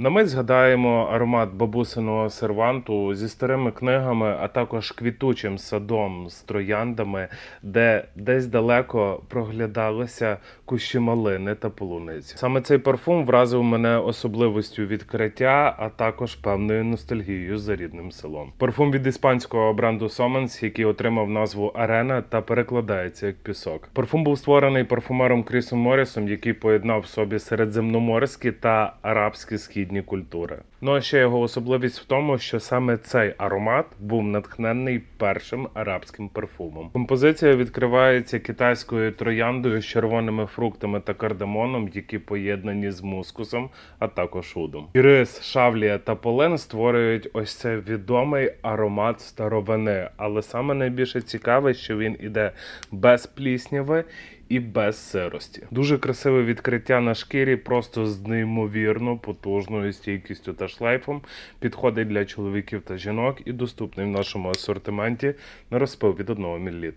На мить згадаємо аромат бабусиного серванту зі старими книгами, а також квітучим садом з трояндами, де десь далеко проглядалися кущі малини та полуниці. Саме цей парфум вразив мене особливістю відкриття, а також певною ностальгією за рідним селом. Парфум від іспанського бренду Somens, який отримав назву Арена та перекладається як пісок. Парфум був створений парфумером Крісом Моррісом, який поєднав в собі середземноморські та арабські східні культури. Ну а ще його особливість в тому, що саме цей аромат був натхнений першим арабським парфумом. Композиція відкривається китайською трояндою з червоними фруктами та кардамоном, які поєднані з мускусом, а також удом. Ірис, шавлія та полен створюють ось цей відомий аромат старовини, але саме найбільше цікаве, що він іде без плісняви і без сирості. Дуже красиве відкриття на шкірі, просто з неймовірно потужною стійкістю та шлейфом. Підходить для чоловіків та жінок і доступний в нашому асортименті на розпил від 1 мл.